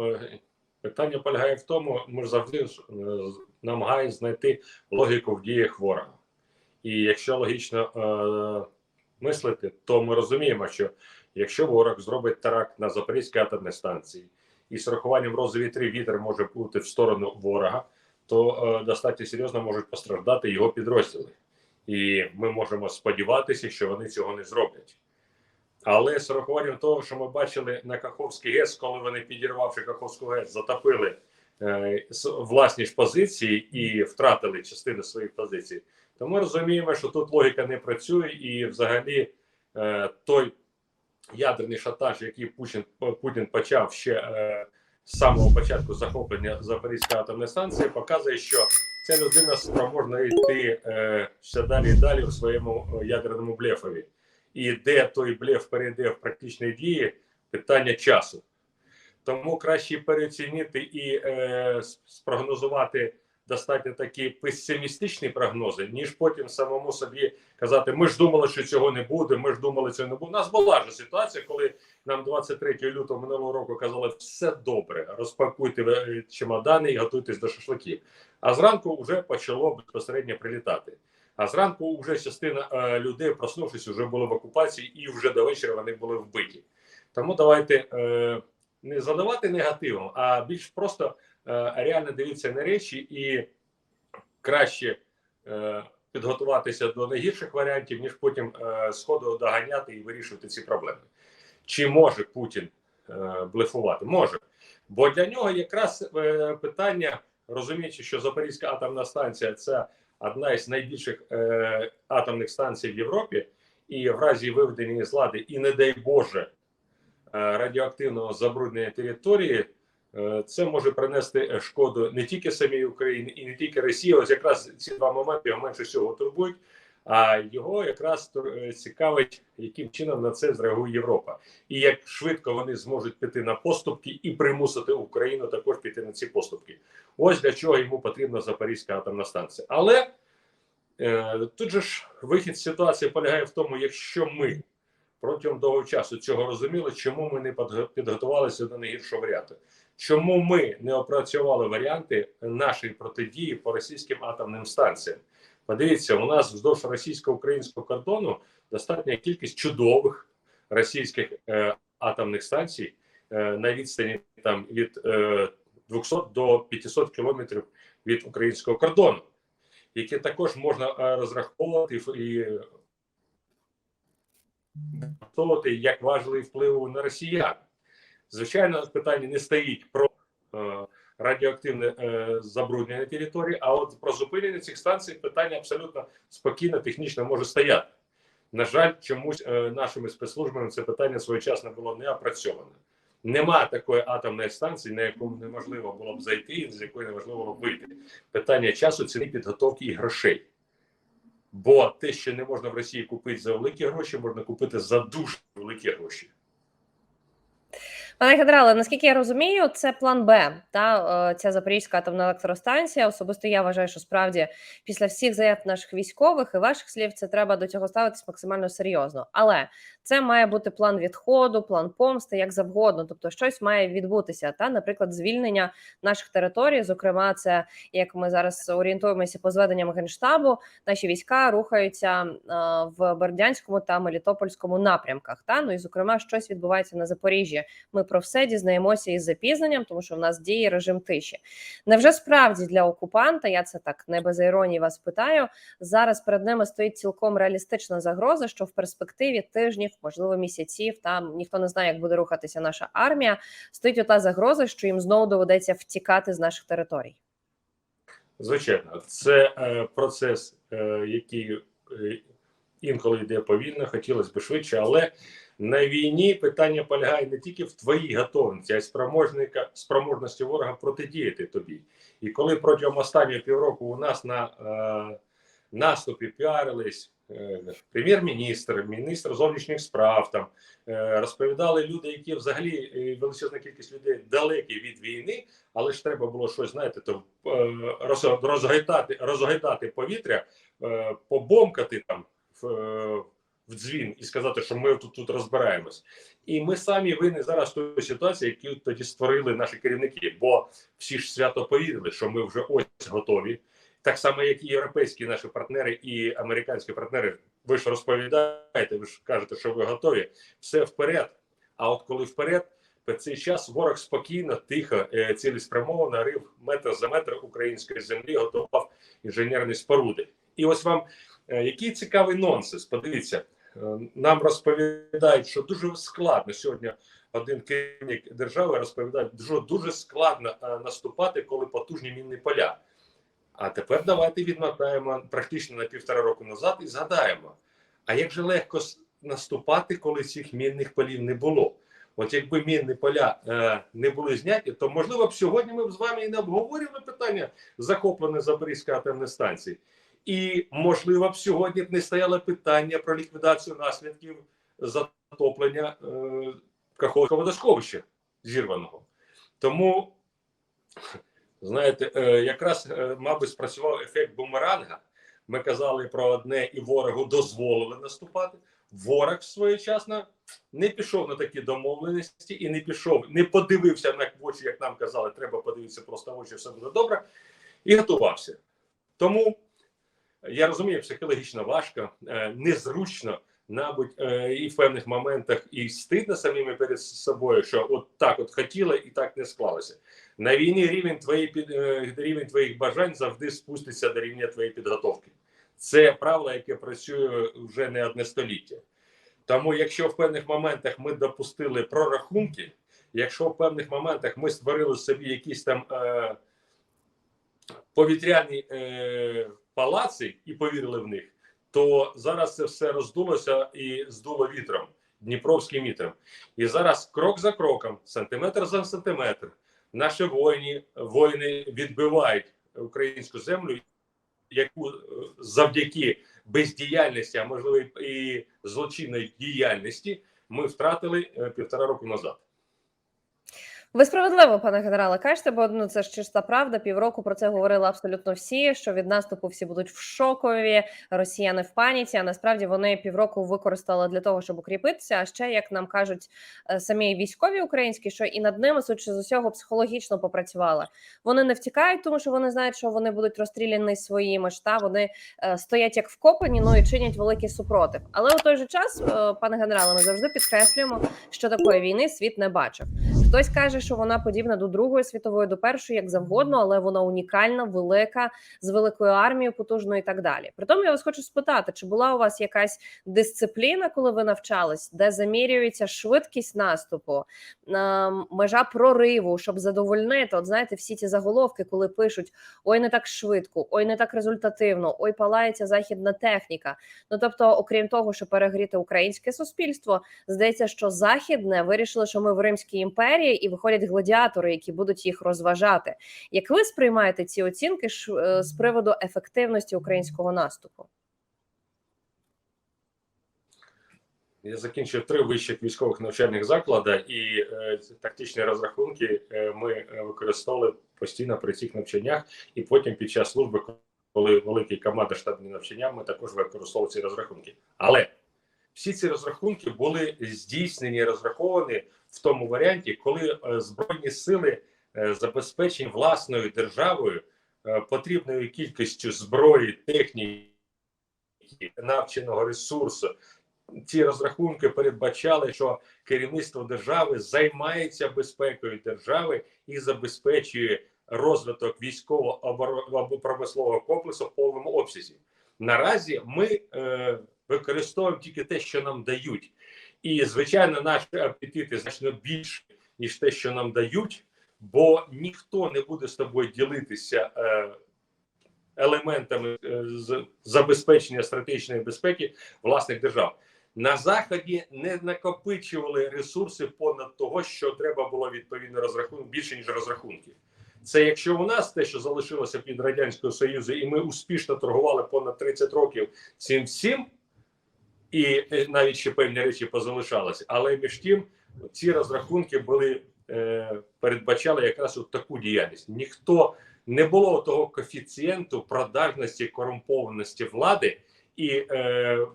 Е, Питання полягає в тому, ми ж завжди е, намагаємося знайти логіку в діях ворога. І якщо логічно е, мислити, то ми розуміємо, що якщо ворог зробить теракт на Запорізькій атомній станції і з рахуванням 3 вітер може бути в сторону ворога, то е, достатньо серйозно можуть постраждати його підрозділи. І ми можемо сподіватися, що вони цього не зроблять. Але з урахуванням того, що ми бачили на Каховський ГЕС, коли вони підірвавши Каховську ГЕС, затопили е, власні ж позиції і втратили частину своїх позицій, то ми розуміємо, що тут логіка не працює, і взагалі е, той ядерний шантаж, який Путін, Путін почав ще е, з самого початку захоплення Запорізької атомної станції, показує, що ця людина спроможна йти е, ще далі і далі в своєму е, ядерному блефові. І де той блеф перейде в практичні дії, питання часу. Тому краще переоцінити і е, спрогнозувати достатньо такі песимістичні прогнози, ніж потім самому собі казати: ми ж думали, що цього не буде. Ми ж думали, цього не буде. У нас була ж ситуація, коли нам 23 лютого минулого року казали, все добре, розпакуйте е, чемодани і готуйтесь до шашликів. А зранку вже почало безпосередньо прилітати. А зранку вже частина е, людей, проснувшись, вже були в окупації, і вже до вечора вони були вбиті. Тому давайте е, не задавати негативом, а більш просто е, реально дивитися на речі і краще е, підготуватися до найгірших варіантів, ніж потім е, сходу доганяти і вирішувати ці проблеми. Чи може Путін е, блефувати? Може. Бо для нього якраз е, питання, розуміючи, що Запорізька атомна станція це одна із найбільших е, атомних станцій в Європі, і в разі виведення з лади, і не дай Боже, е, радіоактивного забруднення території, е, це може принести е, шкоду не тільки самій Україні і не тільки Росії. Ось якраз ці два моменти його менше всього турбують. А його якраз е, цікавить, яким чином на це зреагує Європа, і як швидко вони зможуть піти на поступки і примусити Україну також піти на ці поступки. Ось для чого йому потрібна Запорізька атомна станція. Але е, тут же ж вихід ситуації полягає в тому, якщо ми протягом довгого часу цього розуміли, чому ми не підготувалися до найгіршого варіанту. Чому ми не опрацювали варіанти нашої протидії по російським атомним станціям? Подивіться, у нас вздовж російсько-українського кордону достатня кількість чудових російських е, атомних станцій е, на відстані там від е, 200 до 500 кілометрів від українського кордону, які також можна е, розраховувати і, використовувати як важливий вплив на росіян. Звичайно, питання не стоїть про е, радіоактивне е, забруднення території, а от про зупинення цих станцій питання абсолютно спокійно, технічно може стояти. На жаль, чомусь е, нашими спецслужбами це питання своєчасно було не опрацьоване. Нема такої атомної станції, на яку неможливо було б зайти, і з якої неможливо було б вийти. Питання часу, ціни підготовки і грошей. Бо те, що не можна в Росії купити за великі гроші, можна купити за дуже великі гроші. Пане генерале, наскільки я розумію, це план Б. Та е, ця Запорізька атомна електростанція. Особисто я вважаю, що справді після всіх заяв наших військових і ваших слів це треба до цього ставитись максимально серйозно. Але це має бути план відходу, план помсти, як завгодно. Тобто, щось має відбутися. Та, наприклад, звільнення наших територій. Зокрема, це як ми зараз орієнтуємося по зведенням генштабу. Наші війська рухаються е, в Бердянському та Мелітопольському напрямках. Та ну і зокрема, щось відбувається на Запоріжжі. Ми про все дізнаємося із запізненням, тому що в нас діє режим тиші. Невже справді для окупанта, я це так не без іронії вас питаю. Зараз перед ними стоїть цілком реалістична загроза, що в перспективі тижнів, можливо, місяців, там ніхто не знає, як буде рухатися наша армія. Стоїть ота загроза, що їм знову доведеться втікати з наших територій. Звичайно, це е, процес, е, який е, інколи йде повільно, хотілося б швидше, але на війні питання полягає не тільки в твоїй готовності, а й спроможника спроможності ворога протидіяти тобі. І коли протягом останнього півроку у нас на е, наступі піарились е, прем'єр-міністр, міністр зовнішніх справ, там е, розповідали люди, які взагалі е, величезна кількість людей далекі від війни, але ж треба було щось, знаєте, то е, роз- розгайтати, розгайтати повітря, е, побомкати там в, е, в дзвін і сказати, що ми тут, тут розбираємось. І ми самі винні зараз в той ситуації, яку тоді створили наші керівники. Бо всі ж свято повірили, що ми вже ось готові. Так само, як і європейські наші партнери і американські партнери. Ви ж розповідаєте, ви ж кажете, що ви готові. Все вперед. А от коли вперед, в цей час ворог спокійно, тихо, е, цілеспрямовано рив метр за метр української землі, готував інженерні споруди. І ось вам е, який цікавий нонсенс. Подивіться, нам розповідають, що дуже складно сьогодні. Один керівник держави розповідає, що дуже складно е, наступати, коли потужні мінні поля. А тепер давайте відмотаємо практично на півтора року назад і згадаємо: а як же легко наступати, коли цих мінних полів не було? От якби мінні поля е, не були зняті, то можливо б сьогодні ми б з вами і не обговорювали питання захопленої Запорізької атомної станції. І можливо б сьогодні б не стояло питання про ліквідацію наслідків затоплення е, Каховського водосховища зірваного. Тому знаєте, е, якраз, е, мабуть, спрацював ефект бумеранга. Ми казали про одне, і ворогу дозволили наступати. Ворог своєчасно не пішов на такі домовленості і не пішов, не подивився на очі, як нам казали, треба подивитися просто в очі, все буде добре, і готувався. Тому я розумію, психологічно важко, е, незручно, мабуть, е, і в певних моментах і стидно самими перед собою, що от так от хотіли і так не склалося. На війні рівень твоєї під е, рівень твоїх бажань завжди спуститься до рівня твоєї підготовки. Це правило, яке працює вже не одне століття. Тому, якщо в певних моментах ми допустили прорахунки, якщо в певних моментах ми створили собі якісь там е, повітряні е, палаци і повірили в них, то зараз це все роздулося і здуло вітром, Дніпровським вітром. І зараз крок за кроком, сантиметр за сантиметр, наші воїни, воїни відбивають українську землю, яку е, завдяки бездіяльності, а можливо і злочинної діяльності, ми втратили е, півтора року назад. Ви справедливо, пане генерале, кажете, бо ну це ж чиста правда. Півроку про це говорили абсолютно всі. Що від наступу всі будуть в шокові, росіяни в паніці. А насправді вони півроку використали для того, щоб укріпитися. А ще як нам кажуть е, самі військові українські, що і над ними судячи з усього психологічно попрацювали. Вони не втікають, тому що вони знають, що вони будуть розстріляні своїми ж та вони е, стоять як вкопані, ну і чинять великий супротив. Але у той же час, е, пане генерале, ми завжди підкреслюємо, що такої війни світ не бачив. Хтось каже, що вона подібна до Другої світової, до першої, як завгодно, але вона унікальна, велика, з великою армією, потужною і так далі. Притому я вас хочу спитати, чи була у вас якась дисципліна, коли ви навчались, де замірюється швидкість наступу, ем, межа прориву, щоб задовольнити? От знаєте, всі ці заголовки, коли пишуть ой, не так швидко, ой, не так результативно, ой, палається західна техніка. Ну тобто, окрім того, що перегріти українське суспільство, здається, що західне вирішили, що ми в Римській імперії і виходять гладіатори, які будуть їх розважати. Як ви сприймаєте ці оцінки е, з приводу ефективності українського наступу? Я закінчив три вищих військових навчальних заклади, і е, тактичні розрахунки е, ми е, використовували постійно при цих навчаннях, і потім під час служби, коли великі команди штабні навчання, ми також використовували ці розрахунки. Але всі ці розрахунки були здійснені, розраховані в тому варіанті, коли е, збройні сили е, забезпечені власною державою е, потрібною кількістю зброї, техніки, навченого ресурсу. Ці розрахунки передбачали, що керівництво держави займається безпекою держави і забезпечує розвиток військово промислового комплексу в повному обсязі. Наразі ми е, використовуємо тільки те, що нам дають, і звичайно, наші апетити значно більше ніж те, що нам дають, бо ніхто не буде з тобою ділитися е, елементами е, забезпечення стратегічної безпеки власних держав. На заході не накопичували ресурси понад того, що треба було відповідно розрахунок більше ніж розрахунки. Це якщо у нас те, що залишилося під радянського союзу, і ми успішно торгували понад 30 років цим всім, і е, навіть ще певні речі позалишалися. Але між тим ці розрахунки були е, передбачали якраз от таку діяльність. Ніхто не було того коефіцієнту продажності корумпованості влади і. Е,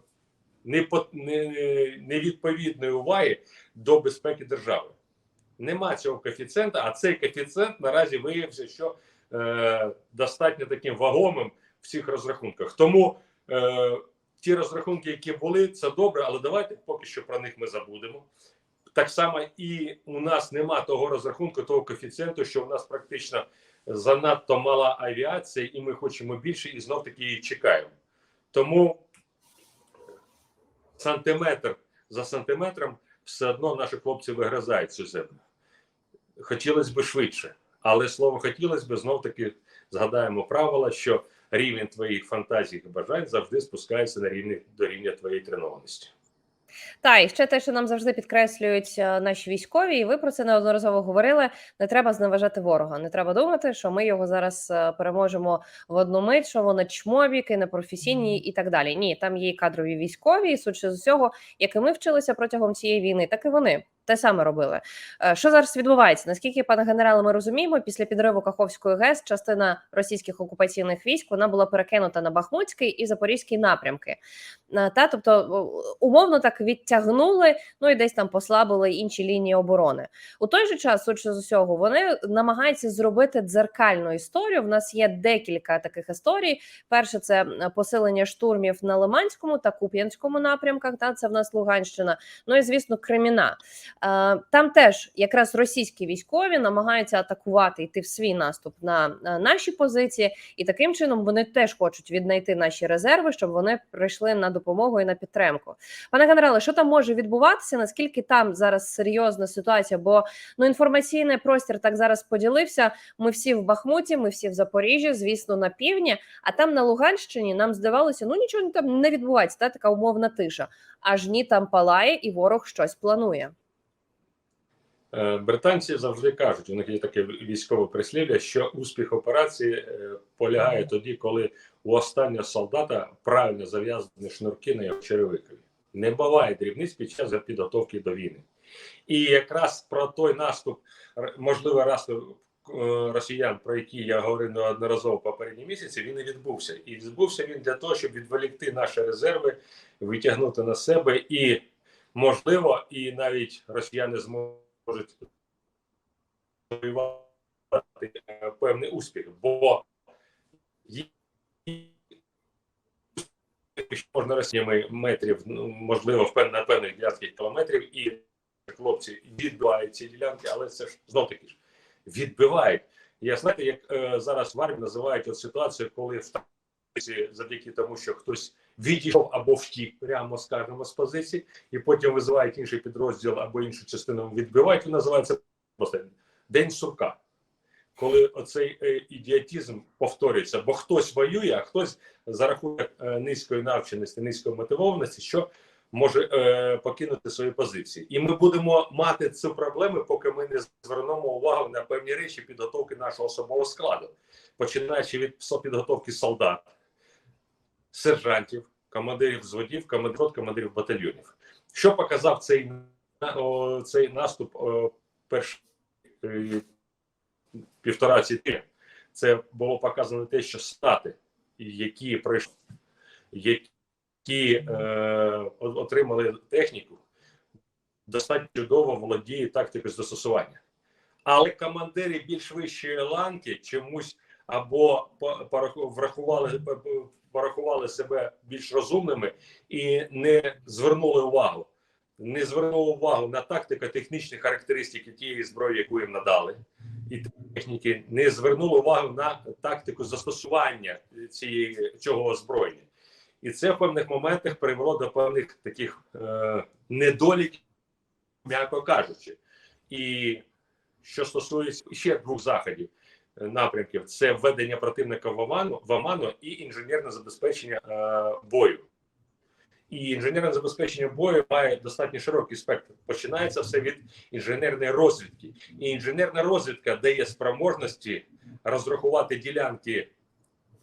непо- не- невідповідної уваги до безпеки держави. Нема цього коефіцієнта, а цей коефіцієнт наразі виявився, що е, достатньо таким вагомим в цих розрахунках. Тому е, ті розрахунки, які були, це добре, але давайте поки що про них ми забудемо. Так само і у нас нема того розрахунку, того коефіцієнту, що у нас практично занадто мала авіація, і ми хочемо більше, і знов таки її чекаємо. Тому сантиметр за сантиметром все одно наші хлопці вигризають цю землю. Хотілося б швидше, але слово хотілося б знов таки згадаємо правила, що рівень твоїх фантазій і бажань завжди спускається на рівні до рівня твоєї тренованості. Та і ще те, що нам завжди підкреслюють е, наші військові, і ви про це неодноразово говорили. Не треба зневажати ворога. Не треба думати, що ми його зараз е, переможемо в одну мить, що вони чмобіки, непрофесійні і так далі. Ні, там є і кадрові військові, і судячи з усього, як і ми вчилися протягом цієї війни, так і вони. Те саме робили. Е, Що зараз відбувається? Наскільки, пане генерале, ми розуміємо, після підриву Каховської ГЕС частина російських окупаційних військ вона була перекинута на Бахмутський і Запорізький напрямки. Е, Та тобто умовно так відтягнули, ну і десь там послабили інші лінії оборони. У той же час, судячи з усього, вони намагаються зробити дзеркальну історію. В нас є декілька таких історій. Перше, це посилення штурмів на Лиманському та Куп'янському напрямках. Та це в нас Луганщина. Ну і звісно, Креміна. Е, Там теж якраз російські військові намагаються атакувати йти в свій наступ на е, наші позиції, і таким чином вони теж хочуть віднайти наші резерви, щоб вони прийшли на допомогу і на підтримку. Пане генерале, що там може відбуватися? Наскільки там зараз серйозна ситуація? Бо ну інформаційний простір так зараз поділився. Ми всі в Бахмуті, ми всі в Запоріжжі, звісно, на півдні. А там на Луганщині нам здавалося, ну нічого там не відбувається. Та така умовна тиша. Аж ні, там палає, і ворог щось планує. Е, Британці завжди кажуть, у них є таке військове прислів'я, що успіх операції е, полягає тоді, коли у останнього солдата правильно зав'язані шнурки на його черевикові. Не буває дрібниць під час підготовки до війни. І якраз про той наступ, можливо, наступ е, росіян, про який я говорив неодноразово попередні місяці, він і відбувся. І відбувся він для того, щоб відволікти наші резерви, витягнути на себе, і можливо, і навіть росіяни зможуть воювати е, певний успіх, бо можна росіями метрів, ну, можливо, на певних ділянках кілометрів, і хлопці відбивають ці ділянки, але це ж знов таки ж відбивають. Я знаєте, як е, зараз в армії називають от ситуацію, коли в завдяки тому, що хтось відійшов або втік, прямо скажемо, з позиції, і потім визивають інший підрозділ або іншу частину відбивають, він називається день сурка. Коли оцей е, ідіотизм повторюється, бо хтось воює, а хтось за рахунок е, низької навченості, низької мотивованості, що може е, покинути свої позиції, і ми будемо мати цю проблему, поки ми не звернемо увагу на певні речі підготовки нашого особового складу, починаючи від підготовки солдат, сержантів, командирів взводів, командирів, командирів батальйонів. Що показав цей, о, цей наступ о, перший е, півтора ці тижні? Це було показано те, що стати, які пройшли, які е, отримали техніку, достатньо чудово володіють тактикою застосування. Але командири більш вищої ланки чомусь або врахували п- порахували себе більш розумними і не звернули увагу. Не звернули увагу на тактико-технічні характеристики тієї зброї, яку їм надали, і техніки не звернули увагу на тактику застосування цієї цього озброєння. І це в певних моментах привело до певних таких е, недоліків, м'яко кажучи. І що стосується ще двох заходів напрямків, це введення противника в оману, в оману і інженерне забезпечення е, бою. І інженерне забезпечення бою має достатньо широкий спектр. Починається все від інженерної розвідки. І інженерна розвідка дає спроможності розрахувати ділянки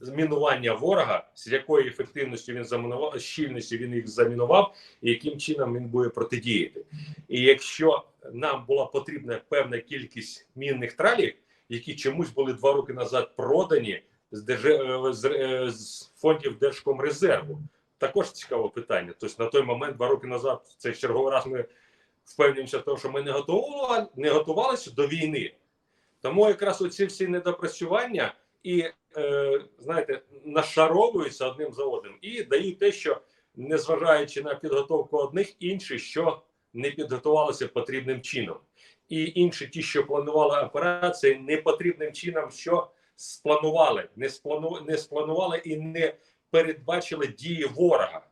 змінування ворога, з якою ефективністю він замінував, щільністю він їх замінував, і яким чином він буде протидіяти. І якщо нам була потрібна певна кількість мінних тралів, які чомусь були два роки назад продані з, держ... е, з, е, з фондів Держкомрезерву, також цікаве питання. Тобто на той момент, два роки назад, це черговий раз ми впевнюємося в тому, що ми не готували, не готувалися до війни. Тому якраз оці всі недопрацювання і, е, знаєте, нашаровуються одним за одним і дають те, що незважаючи на підготовку одних, інші, що не підготувалися потрібним чином. І інші, ті, що планували операції, непотрібним чином, що спланували, не сплану, не спланували і не передбачили дії ворога.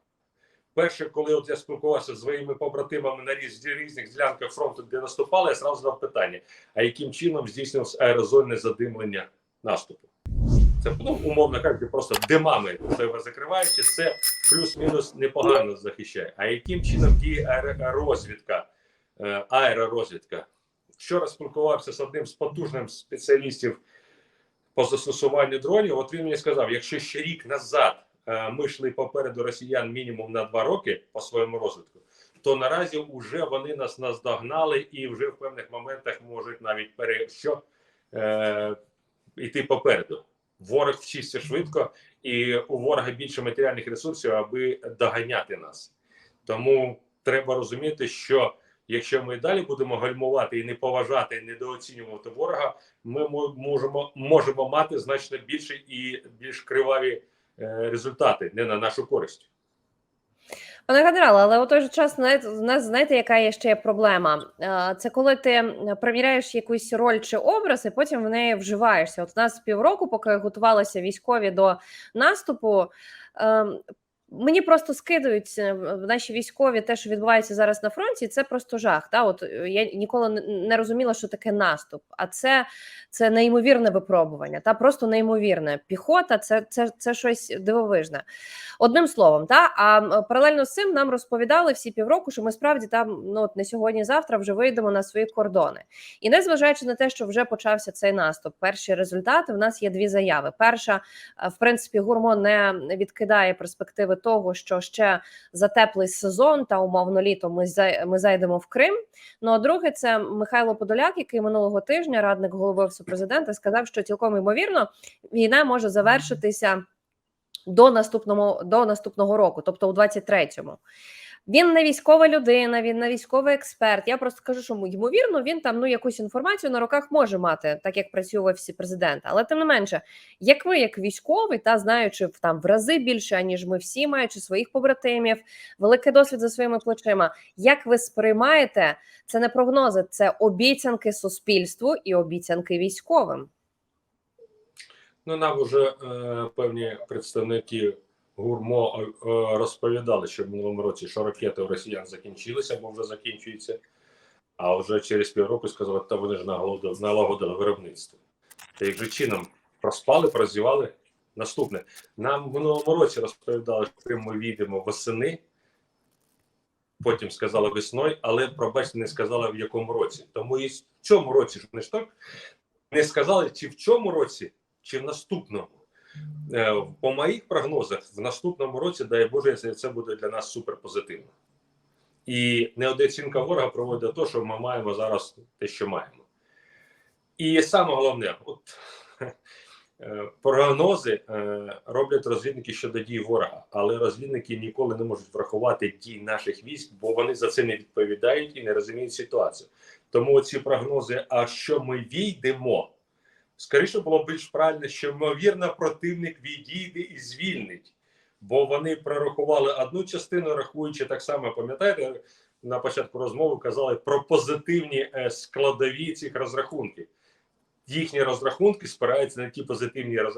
Перше, коли от я спілкувався з своїми побратимами на різ, різних ділянках фронту, де наступали, я сразу задав питання: а яким чином здійснювався аерозольне задимлення наступу? Це ну, умовно кажучи, просто димами себе закриваючи, це плюс-мінус непогано захищає. А яким чином діє аеророзвідка, е, аеророзвідка? Вчора спілкувався з одним з потужним спеціалістів по застосуванню дронів. От він мені сказав: якщо ще рік назад е, ми йшли попереду росіян мінімум на два роки по своєму розвитку, то наразі вже вони нас наздогнали і вже в певних моментах можуть навіть пере що е, йти попереду. Ворог вчиться швидко, і у ворога більше матеріальних ресурсів, аби доганяти нас. Тому треба розуміти, що якщо ми далі будемо гальмувати і не поважати, і недооцінювати ворога, ми можемо можемо мати значно більше і більш криваві е, результати не на нашу користь. Пане генерале, але у той же час нас знаєте, яка є ще проблема? Е, Це коли ти м, приміряєш якусь роль чи образ, і потім в неї вживаєшся. От у нас півроку, поки готувалися військові до наступу. Мені просто скидують е, наші військові те, що відбувається зараз на фронті. Це просто жах. Та от е, я ніколи не- розуміла, що таке наступ. А це, це неймовірне випробування. Та просто неймовірне. Піхота це, це, це щось дивовижне. Одним словом, та а паралельно з цим нам розповідали всі півроку, що ми справді там ну от не сьогодні, завтра вже вийдемо на свої кордони. І незважаючи на те, що вже почався цей наступ, перші результати в нас є дві заяви. Перша, е, в принципі, гурмо не відкидає перспективи того, що ще за теплий сезон та умовно літо ми ми зайдемо в Крим. Ну а друге, це Михайло Подоляк, який минулого тижня, радник голови офісу президента, сказав, що цілком ймовірно війна може завершитися до наступного до наступного року, тобто у 23-му. Він не військова людина, він не військовий експерт. Я просто кажу, що ймовірно, він там ну якусь інформацію на руках може мати, так як працює в офісі президента. Але тим не менше, як ви, як військовий, та знаючи там в рази більше, аніж ми всі, маючи своїх побратимів, великий досвід за своїми плечима. Як ви сприймаєте це не прогнози, це обіцянки суспільству і обіцянки військовим? Ну, нам вже е, певні представники гурмо е, розповідали, що в минулому році, що ракети у росіян закінчилися або вже закінчуються, а вже через півроку сказали, та вони ж налагодили, виробництво. Та як же чином проспали, прозівали. Наступне нам в минулому році розповідали, що ми війдемо восени, потім сказали весною, але пробачте, не сказали в якому році. Тому і в цьому році ж не ж так не сказали, чи в цьому році, чи в наступному. Е, По моїх прогнозах, в наступному році, дай Боже, це- буде для нас суперпозитивно. І неодоцінка ворога проводить до того, що ми маємо зараз те, що маємо. І саме головне, от е, прогнози е, роблять розвідники щодо дій ворога, але розвідники ніколи не можуть врахувати дій наших військ, бо вони за це не відповідають і не розуміють ситуацію. Тому ці прогнози, а що ми війдемо, скоріше було більш правильно, що ймовірно противник відійде і звільнить, бо вони прорахували одну частину, рахуючи так само, пам'ятаєте, на початку розмови казали про позитивні е, складові цих розрахунків. Їхні розрахунки спираються на ті позитивні е,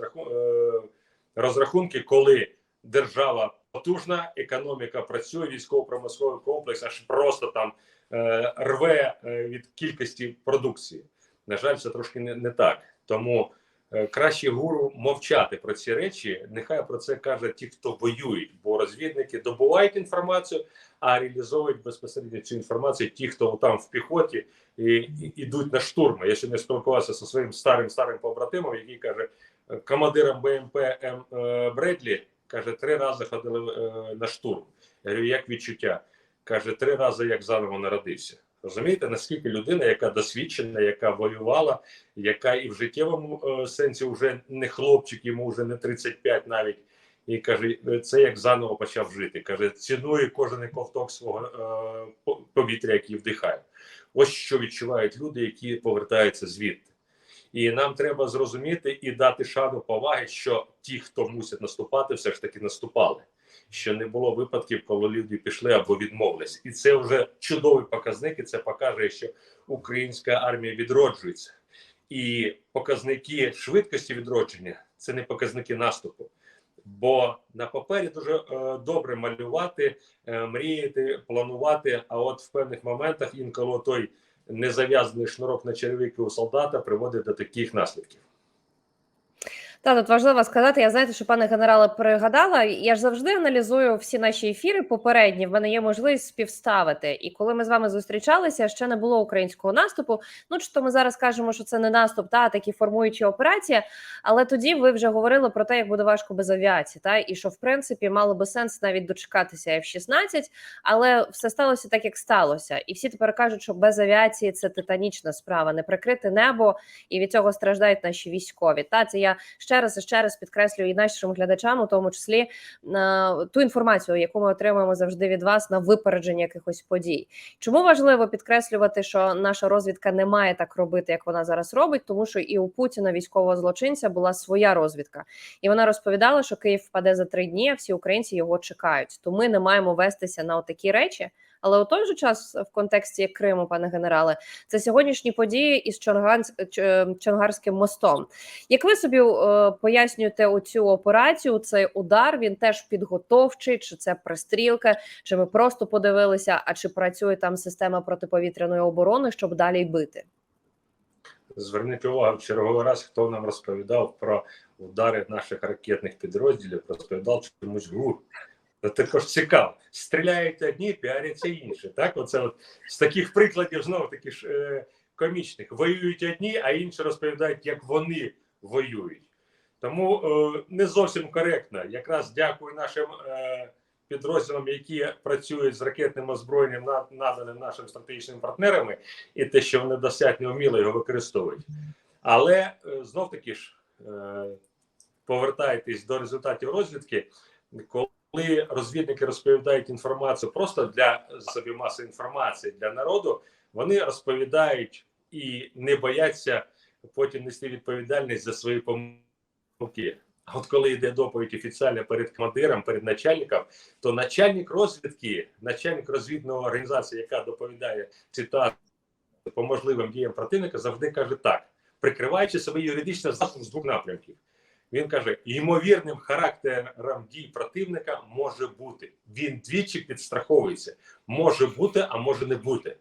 розрахунки, коли держава потужна, економіка працює, військово-промисловий комплекс аж просто там е, рве від кількості продукції. На жаль, це трошки не, не так. Тому е, краще гуру мовчати про ці речі. Нехай про це кажуть ті, хто воюють, бо розвідники добувають інформацію, а реалізовують безпосередньо цю інформацію ті, хто там в піхоті і, і ідуть на штурми. Я ще не спілкувався зі своїм старим старим побратимом, який каже е, командиром БМП М е, Бредлі. Каже, три рази ходили на штурм. Я говорю, як відчуття? Каже, три рази як заново народився. Розумієте, наскільки людина, яка досвідчена, яка воювала, яка і в життєвому е, сенсі вже не хлопчик, йому вже не 35 навіть, і каже: це як заново почав жити. Каже, цінує кожен ковток свого е, повітря, який вдихає. Ось що відчувають люди, які повертаються звідти. І нам треба зрозуміти і дати шану поваги, що ті, хто мусять наступати, все ж таки наступали. Що не було випадків, коли люди пішли або відмовились, і це вже чудовий показник. І це показує, що українська армія відроджується, і показники швидкості відродження це не показники наступу. Бо на папері дуже е, добре малювати, е, мріяти, планувати. А от в певних моментах інколи той незав'язаний шнурок на черевики у солдата приводить до таких наслідків. Та тут важливо сказати. Я знаєте, що пане генерале пригадала. Я ж завжди аналізую всі наші ефіри попередні. В мене є можливість співставити. І коли ми з вами зустрічалися, ще не було українського наступу. Ну чи то ми зараз кажемо, що це не наступ, та такі формуючі операції. Але тоді ви вже говорили про те, як буде важко без авіації, та і що в принципі мало би сенс навіть дочекатися F-16, але все сталося так, як сталося. І всі тепер кажуть, що без авіації це титанічна справа, не прикрити небо, і від цього страждають наші військові. Та це я ще раз і ще раз підкреслюю і нашим глядачам, у тому числі на ту інформацію, яку ми отримуємо завжди від вас на випередження якихось подій. Чому важливо підкреслювати, що наша розвідка не має так робити, як вона зараз робить, тому що і у Путіна військового злочинця була своя розвідка, і вона розповідала, що Київ впаде за три дні, а всі українці його чекають. То ми не маємо вестися на такі речі. Але у той же час, в контексті Криму, пане генерале, це сьогоднішні події із Чонганс... Чонгарським мостом. Як ви собі е, пояснюєте оцю операцію, цей удар він теж підготовчий, чи це пристрілка, чи ми просто подивилися, а чи працює там система протиповітряної оборони, щоб далі бити? Зверніть увагу в черговий раз, хто нам розповідав про удари наших ракетних підрозділів, розповідав чомусь ГУР. Це також цікаво. Стріляють одні, піаряться інші. Так, оце от з таких прикладів знову таки ж е, комічних. Воюють одні, а інші розповідають, як вони воюють. Тому е, не зовсім коректно. Якраз дякую нашим е, підрозділам, які працюють з ракетним озброєнням, на- наданим нашим стратегічними партнерами, і те, що вони достатньо вміло його використовують. Але е, знов таки ж е, повертаєтесь до результатів розвідки, коли розвідники розповідають інформацію просто для собі маси інформації для народу, вони розповідають і не бояться потім нести відповідальність за свої помилки. А от коли йде доповідь офіціальна перед командиром, перед начальником, то начальник розвідки, начальник розвідної організації, яка доповідає цитату по можливим діям противника, завжди каже так, прикриваючи себе юридично засобом з двох напрямків. Він каже: ймовірним характером дій противника може бути. Він двічі підстраховується. Може бути, а може не бути.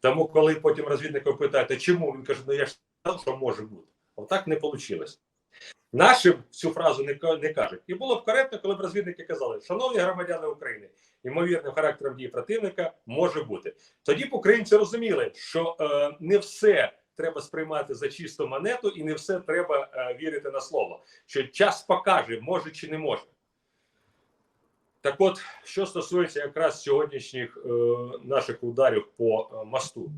Тому, коли потім розвідник питають, чому він каже, ну я ж сказав, що може бути. Отак не вийшло. Нашим цю фразу не, не кажуть. І було б коректно, коли б розвідники казали, шановні громадяни України, ймовірним характером дії противника може бути. Тоді б українці розуміли, що е, не все треба сприймати за чисту монету, і не все треба е, вірити на слово. Що час покаже, може чи не може. Так от, що стосується якраз сьогоднішніх е, наших ударів по е, мосту,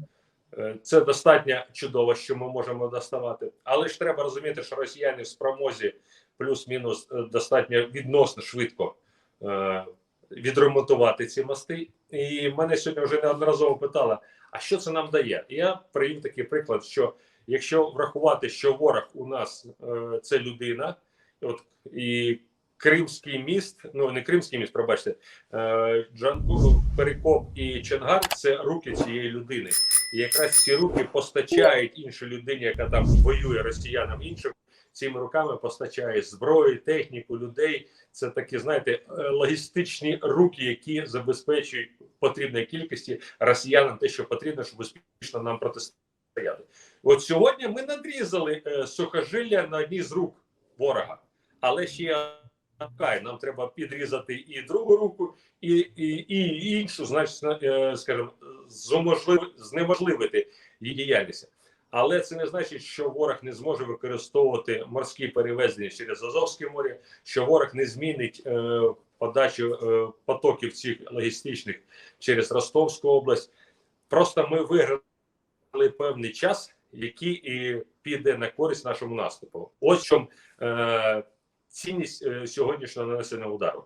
Е, це достатньо чудово, що ми можемо доставати. Але ж треба розуміти, що росіяни в спромозі плюс-мінус е, достатньо відносно швидко відремонтувати ці мости. І мене сьогодні вже неодноразово питали, а що це нам дає? Я привів такий приклад, що якщо врахувати, що ворог у нас е, це людина, от і Кримський міст, ну не Кримський міст, пробачте, е, Джанку, Перекоп і Чонгар це руки цієї людини. І якраз ці руки постачають іншій людині, яка там воює росіянам іншим. Цими руками постачає зброю, техніку, людей. Це такі, знаєте, е, логістичні руки, які забезпечують потрібної кількості росіянам те, що потрібно, щоб успішно нам протистояти. От сьогодні ми надрізали е, сухожилля на одній з рук ворога, але ще нам треба підрізати і другу руку, і, і, і іншу, значить, е, скажімо, знеможливити її діяльність. Але це не значить, що ворог не зможе використовувати морські перевезення через Азовське море, що ворог не змінить е, подачу е, потоків цих логістичних через Ростовську область. Просто ми виграли певний час, який і піде на користь нашому наступу. Ось чому е, цінність е, сьогоднішнього нанесення удару.